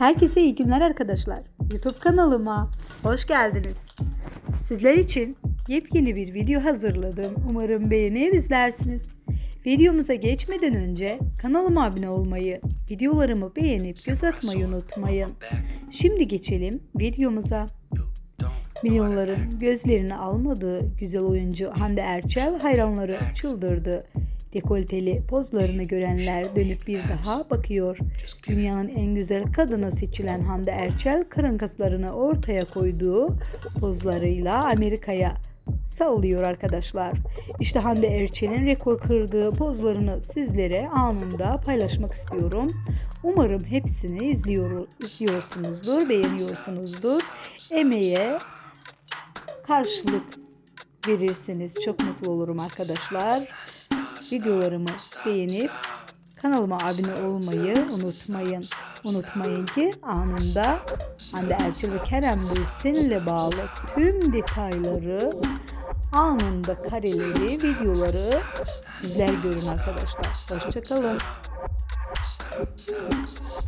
Herkese iyi günler arkadaşlar. YouTube kanalıma hoş geldiniz. Sizler için yepyeni bir video hazırladım. Umarım beğenip izlersiniz. Videomuza geçmeden önce kanalıma abone olmayı, videolarımı beğenip göz atmayı unutmayın. Şimdi geçelim videomuza. Milyonların gözlerini almadığı güzel oyuncu Hande Erçel hayranları çıldırdı. Dekolteli pozlarını görenler dönüp bir daha bakıyor. Dünyanın en güzel kadını seçilen Hande Erçel karın kaslarını ortaya koyduğu pozlarıyla Amerika'ya sallıyor arkadaşlar. İşte Hande Erçel'in rekor kırdığı pozlarını sizlere anında paylaşmak istiyorum. Umarım hepsini izliyor, izliyorsunuzdur, beğeniyorsunuzdur. Emeğe karşılık verirseniz çok mutlu olurum arkadaşlar. Videolarımı beğenip kanalıma abone olmayı unutmayın. Unutmayın ki anında Hande Erçel ve Kerem Bürsin ile bağlı tüm detayları anında kareleri, videoları sizler görün arkadaşlar. Hoşçakalın.